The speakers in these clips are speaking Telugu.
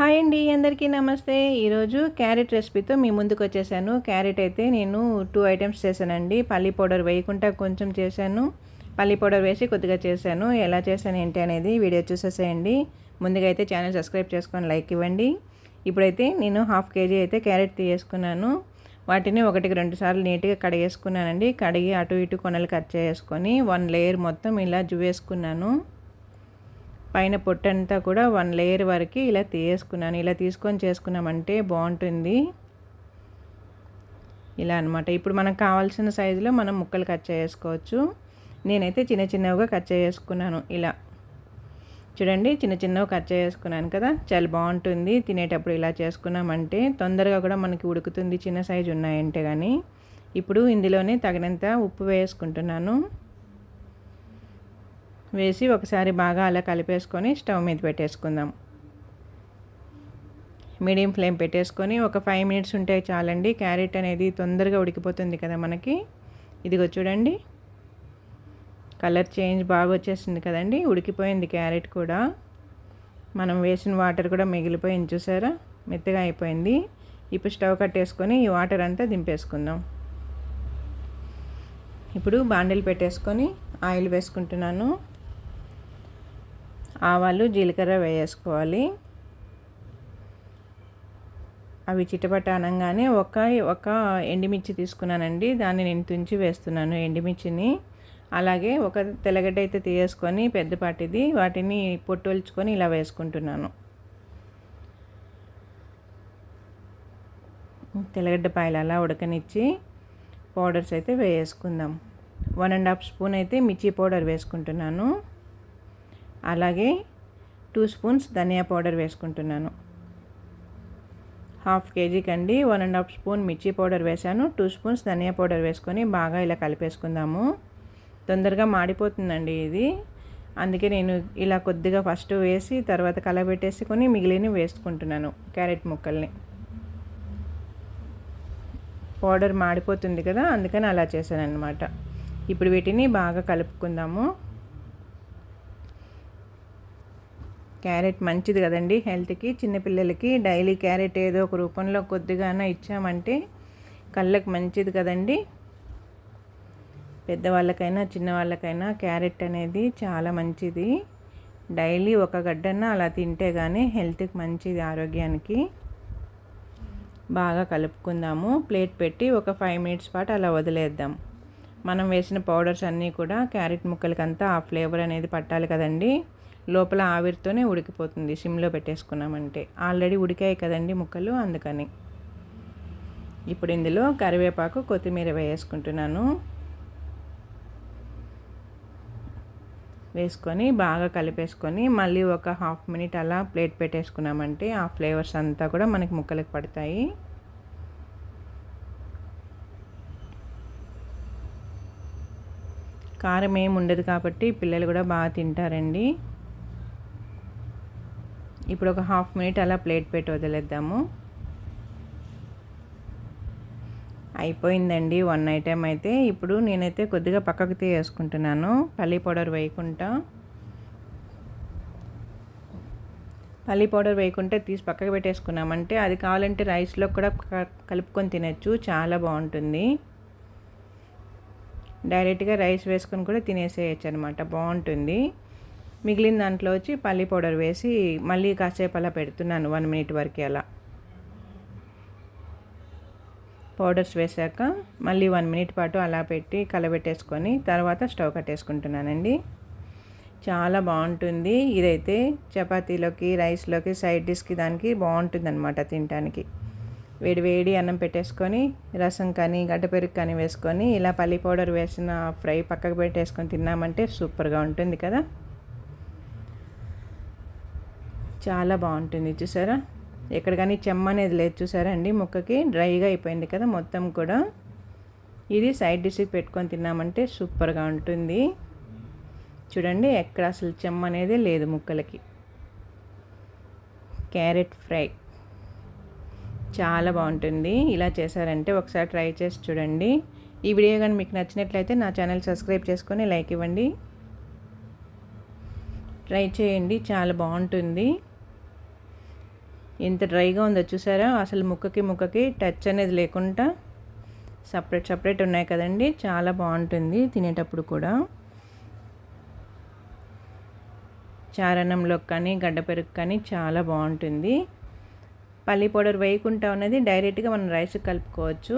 హాయ్ అండి అందరికీ నమస్తే. ఈరోజు క్యారెట్ రెసిపీతో మీ ముందుకు వచ్చేసాను. క్యారెట్ అయితే నేను టూ ఐటమ్స్ చేశానండి. పల్లి పౌడర్ వేయకుండా కొంచెం చేశాను. పల్లి పౌడర్ వేసి కొద్దిగా చేశాను. ఎలా చేశాను ఏంటి అనేది వీడియో చూసేసేయండి. ముందుగా అయితే ఛానల్ సబ్స్క్రైబ్ చేసుకొని లైక్ ఇవ్వండి. ఇప్పుడైతే నేను హాఫ్ కేజీ అయితే క్యారెట్ తీసుకున్నాను వాటిని ఒకటికి రెండు సార్లు నీట్గా కడిగేసుకున్నానండి. కడిగి అటు ఇటు కొనలు కట్ చేసుకొని వన్ లేయర్ మొత్తం ఇలా జువేసుకున్నాను పైన పొట్టంతా కూడా వన్ లేయర్ వరకు ఇలా తీసుకున్నాను ఇలా తీసుకొని చేసుకున్నామంటే బాగుంటుంది. ఇలా అనమాట ఇప్పుడు మనకు కావాల్సిన సైజులో మనం ముక్కలు కట్ చేసుకోవచ్చు నేనైతే చిన్న చిన్నవిగా కట్ చేసుకున్నాను ఇలా. చూడండి చిన్న చిన్నవి కట్ చేసుకున్నాను కదా. చాలా బాగుంటుంది. తినేటప్పుడు ఇలా చేసుకున్నామంటే తొందరగా కూడా మనకి ఉడుకుతుంది చిన్న సైజు ఉన్నాయంటే కానీ ఇప్పుడు ఇందులోనే తగినంత ఉప్పు వేసుకుంటున్నాను. వేసి ఒకసారి బాగా అలా కలిపేసుకొని స్టవ్ మీద పెట్టేసుకుందాం. మీడియం ఫ్లేమ్ పెట్టేసుకొని ఒక ఫైవ్ మినిట్స్ ఉంటే చాలండి. క్యారెట్ అనేది తొందరగా ఉడికిపోతుంది కదా మనకి. ఇదిగో చూడండి. కలర్ చేంజ్ బాగా వచ్చేసింది కదండి. ఉడికిపోయింది క్యారెట్ కూడా. మనం వేసిన వాటర్ కూడా మిగిలిపోయింది చూసారా? మెత్తగా అయిపోయింది. ఇప్పుడు స్టవ్ కట్టేసుకొని ఈ వాటర్ అంతా దింపేసుకుందాం. ఇప్పుడు బాండిల్ పెట్టేసుకొని ఆయిల్ వేసుకుంటున్నాను. ఆవాలు జీలకర్ర వేసుకోవాలి అవి చిటపట అనగానే ఒక ఒక ఎండిమిర్చి తీసుకున్నానండి. దాన్ని నేను తుంచి వేస్తున్నాను ఎండిమిర్చిని. అలాగే ఒక తెల్లగడ్డ అయితే తీసేసుకొని పెద్దపాటిది వాటిని పొట్టొల్చుకొని ఇలా వేసుకుంటున్నాను. తెల్లగడ్డ పాయలు అలా ఉడకనిచ్చి పౌడర్స్ అయితే వేసుకుందాం వన్ అండ్ హాఫ్ స్పూన్ అయితే మిర్చి పౌడర్ వేసుకుంటున్నాను. అలాగే టూ స్పూన్స్ ధనియా పౌడర్ వేసుకుంటున్నాను. హాఫ్ కేజీకి అండి వన్ అండ్ హాఫ్ స్పూన్ మిర్చి పౌడర్ వేసాను టూ స్పూన్స్ ధనియా పౌడర్ వేసుకొని బాగా ఇలా కలిపేసుకుందాము. తొందరగా మాడిపోతుందండి ఇది. అందుకే నేను ఇలా కొద్దిగా ఫస్ట్ వేసి తర్వాత కలబెట్టేసుకొని మిగిలినవి వేసుకుంటున్నాను క్యారెట్ ముక్కల్ని. పౌడర్ మాడిపోతుంది కదా అందుకని అలా చేశాను అనమాట ఇప్పుడు వీటిని బాగా కలుపుకుందాము. క్యారెట్ మంచిది కదండి హెల్త్కి. చిన్నపిల్లలకి డైలీ క్యారెట్ ఏదో ఒక రూపంలో కొద్దిగా ఇచ్చామంటే కళ్ళకు మంచిది కదండి. పెద్దవాళ్ళకైనా చిన్నవాళ్ళకైనా క్యారెట్ అనేది చాలా మంచిది. డైలీ ఒక గడ్డన్న అలా తింటే కానీ హెల్త్కి మంచిది ఆరోగ్యానికి. బాగా కలుపుకుందాము. ప్లేట్ పెట్టి ఒక ఫైవ్ మినిట్స్ పాటు అలా వదిలేద్దాం. మనం వేసిన పౌడర్స్ అన్నీ కూడా క్యారెట్ ముక్కలకంతా ఆ ఫ్లేవర్ అనేది పట్టాలి కదండీ. లోపల ఆవిరితోనే ఉడికిపోతుంది. సిమ్లో పెట్టేసుకున్నామంటే. ఆల్రెడీ ఉడికాయి కదండి ముక్కలు అందుకని. ఇప్పుడు ఇందులో కరివేపాకు కొత్తిమీర వేసుకుంటున్నాను. వేసుకొని బాగా కలిపేసుకొని మళ్ళీ ఒక హాఫ్ మినిట్ అలా ప్లేట్ పెట్టేసుకున్నామంటే ఆ ఫ్లేవర్స్ అంతా కూడా మనకి ముక్కలకు పడతాయి. కారం ఏమి ఉండదు కాబట్టి పిల్లలు కూడా బాగా తింటారండి. ఇప్పుడు ఒక హాఫ్ మినిట్ అలా ప్లేట్ పెట్టి వదిలేద్దాము. అయిపోయిందండి వన్ ఐటెం అయితే. ఇప్పుడు నేనైతే కొద్దిగా పక్కకు తీసేసుకుంటున్నాను పల్లీ పౌడర్ వేయకుండా. పల్లీ పౌడర్ వేయకుంటే తీసి పక్కకు పెట్టేసుకున్నామంటే అది కావాలంటే రైస్లో కూడా కలుపుకొని తినచ్చు చాలా బాగుంటుంది. డైరెక్ట్గా రైస్ వేసుకొని కూడా తినేసేయచ్చు అనమాట బాగుంటుంది. మిగిలిన దాంట్లో వచ్చి పల్లి పౌడర్ వేసి మళ్ళీ కాసేపు అలా పెడుతున్నాను వన్ మినిట్ వరకు అలా. పౌడర్స్ వేసాక మళ్ళీ వన్ మినిట్ పాటు అలా పెట్టి కలబెట్టేసుకొని తర్వాత స్టవ్ కట్టేసుకుంటున్నానండి. చాలా బాగుంటుంది. ఇదైతే చపాతీలోకి రైస్లోకి సైడ్ డిష్కి దానికి బాగుంటుంది అనమాట తినడానికి వేడి వేడి అన్నం పెట్టేసుకొని రసం కానీ గడ్డపెరుగు కానీ వేసుకొని ఇలా పల్లి పౌడర్ వేసిన ఫ్రై పక్కకు పెట్టేసుకొని తిన్నామంటే సూపర్గా ఉంటుంది కదా. చాలా బాగుంటుంది చూసారా? ఎక్కడ కానీ చెమ్మ అనేది లేదు చూసారా అండి? ముక్కకి డ్రైగా అయిపోయింది కదా మొత్తం కూడా. ఇది సైడ్ డిష్కి పెట్టుకొని తిన్నామంటే సూపర్గా ఉంటుంది. చూడండి ఎక్కడ అసలు చెమ్మ అనేది లేదు ముక్కలకి. Carrot fry. చాలా బాగుంటుంది. ఇలా చేశారంటే ఒకసారి ట్రై చేసి చూడండి. ఈ వీడియో కానీ మీకు నచ్చినట్లయితే నా ఛానల్ సబ్స్క్రైబ్ చేసుకొని లైక్ ఇవ్వండి. ట్రై చేయండి చాలా బాగుంటుంది. ఎంత డ్రైగా ఉందో చూసారా? అసలు ముక్కకి ముక్కకి టచ్ అనేది లేకుండా సపరేట్ సపరేట్ ఉన్నాయి కదండి. చాలా బాగుంటుంది తినేటప్పుడు కూడా. చారణంలోకి కానీ గడ్డ పెరుగు కానీ చాలా బాగుంటుంది. పల్లి పౌడర్ వేయకుండా ఉన్నది డైరెక్ట్గా మనం రైస్ కలుపుకోవచ్చు.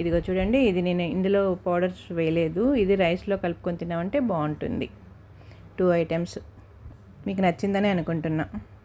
ఇదిగో చూడండి ఇది నేను ఇందులో పౌడర్స్ వేయలేదు. ఇది రైస్లో కలుపుకొని తిన్నామంటే బాగుంటుంది. Two items. మీకు నచ్చిందని అనుకుంటున్నాను